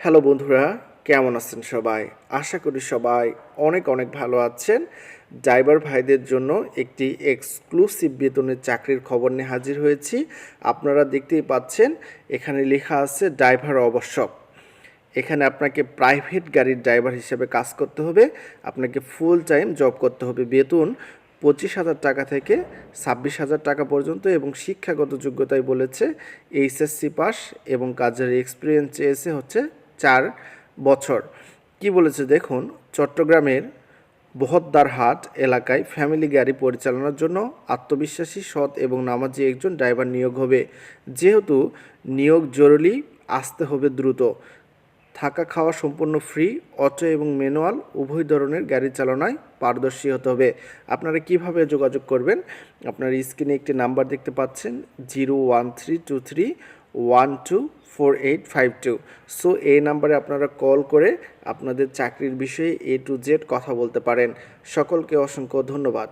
Hello বন্ধুরা, কেমন আছেন সবাই? আশা করি সবাই অনেক অনেক ভালো আছেন। ড্রাইভার ভাইদের জন্য একটি এক্সক্লুসিভ বেতনের চাকরির খবর নিয়ে হাজির হয়েছি। আপনারা দেখতেই পাচ্ছেন, এখানে লেখা আছে, ড্রাইভার আবশ্যক এখানে আপনাকে প্রাইভেট গাড়ির ড্রাইভার হিসেবে কাজ করতে হবে। আপনাকে ফুল টাইম জব করতে হবে। বেতন পঁচিশ হাজার টাকা থেকে ছাব্বিশ হাজার টাকা পর্যন্ত এবং শিক্ষাগত যোগ্যতায় বলেছে, এইচএসসি পাস এবং কাজের এক্সপিরিয়েন্স চেয়েছে হচ্ছে চার বছর। কি বলেছে দেখুন, চট্টগ্রামের বহদ্দারহাট এলাকায় ফ্যামিলি গাড়ি পরিচালনার জন্য আত্মবিশ্বাসী, সৎ এবং নামাজি একজন ড্রাইভার নিয়োগ হবে। যেহেতু নিয়োগ জরুরি, আসতে হবে দ্রুত। থাকা খাওয়া সম্পূর্ণ ফ্রি, অটো এবং ম্যানুয়াল, উভয় ধরনের গাড়ি চালনায় পারদর্শী হতে হবে। আপনারা কীভাবে যোগাযোগ করবেন? আপনার স্ক্রিনে একটি নাম্বার দেখতে পাচ্ছেন, zero one three two three one two four eight five two so এই নাম্বারে আপনারা কল করে আপনাদের চাকরির বিষয়ে এ টু জেড কথা বলতে পারেন। সকলকে অসংখ্য ধন্যবাদ।